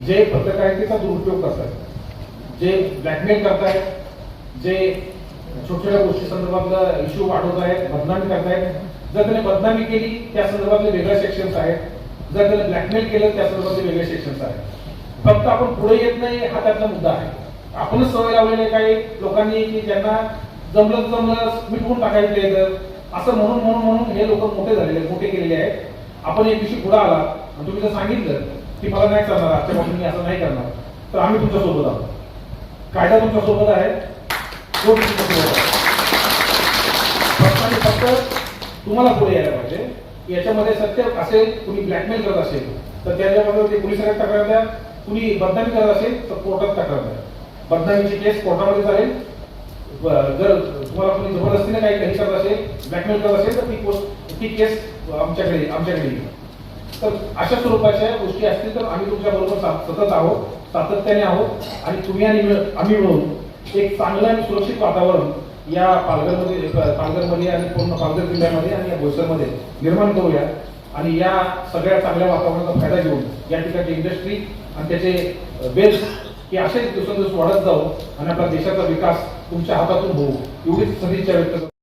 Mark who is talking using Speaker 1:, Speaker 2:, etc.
Speaker 1: जे पत्रकारितेचा दुरुपयोग करतात जे ब्लॅकमेल करतायत जे छोट्या छोट्या गोष्टी संदर्भातला इश्यू वाढवत आहेत बदनामी करतायत जर त्याने बदनामी केली त्या संदर्भातले वेगळे सेक्शन्स आहेत. जर त्याने ब्लॅकमेल केलं त्या संदर्भातले वेगळे सेक्शन्स आहेत. फक्त आपण पुढे येत नाही हा त्यातला मुद्दा आहे. आपणच सवय लावलेले काही लोकांनी की ज्यांना जमलं जमलं मिटवून टाकायचे तर असं म्हणून म्हणून म्हणून हे लोक मोठे झालेले मोठे केलेले आहेत. आपण एक दिवशी पुढे आला आणि तुम्ही जर सांगितलं की मला नाही करणार आजच्या मी असं नाही करणार. तर आम्ही तुमच्यासोबत आहोत. कायदा तुमच्यासोबत आहे. कोर्ट तुमच्यासोबत आहे. फक्त आणि फक्त तुम्हाला पुढे यायला पाहिजे. याच्यामध्ये सत्य असेल कुणी ब्लॅकमेल करत असेल तर त्याच्याबद्दल ते पोलिसांना तक्रार द्या. कुणी बदनामी करत असेल तर कोर्टात तक्रार द्या. बदनामीची केस कोर्टामध्ये चालेल. जर तुम्हाला कोणी जबरदस्तीने काही काही करत असेल ब्लॅकमेल करत असेल तर ती पोस्ट ती केस आमच्याकडे आमच्याकडे येईल. तर अशा स्वरूपाच्या गोष्टी असतील तर आम्ही तुमच्या बरोबर सतत आहोत सातत्याने आहोत आणि तुम्ही आणि आम्ही मिळून एक चांगलं आणि सुरक्षित वातावरण या पालघरमध्ये पालघरमध्ये आणि पूर्ण पालघर जिल्ह्यामध्ये आणि या भोसरमध्ये निर्माण करूया आणि या सगळ्या चांगल्या वातावरणाचा फायदा घेऊन या ठिकाणी इंडस्ट्री आणि त्याचे बेस्ट की असेच दिवसेंदिवस वाढत जाऊ आणि आपल्या देशाचा विकास तुमच्या हातातून होऊ एवढीच सदिच्छा व्यक्त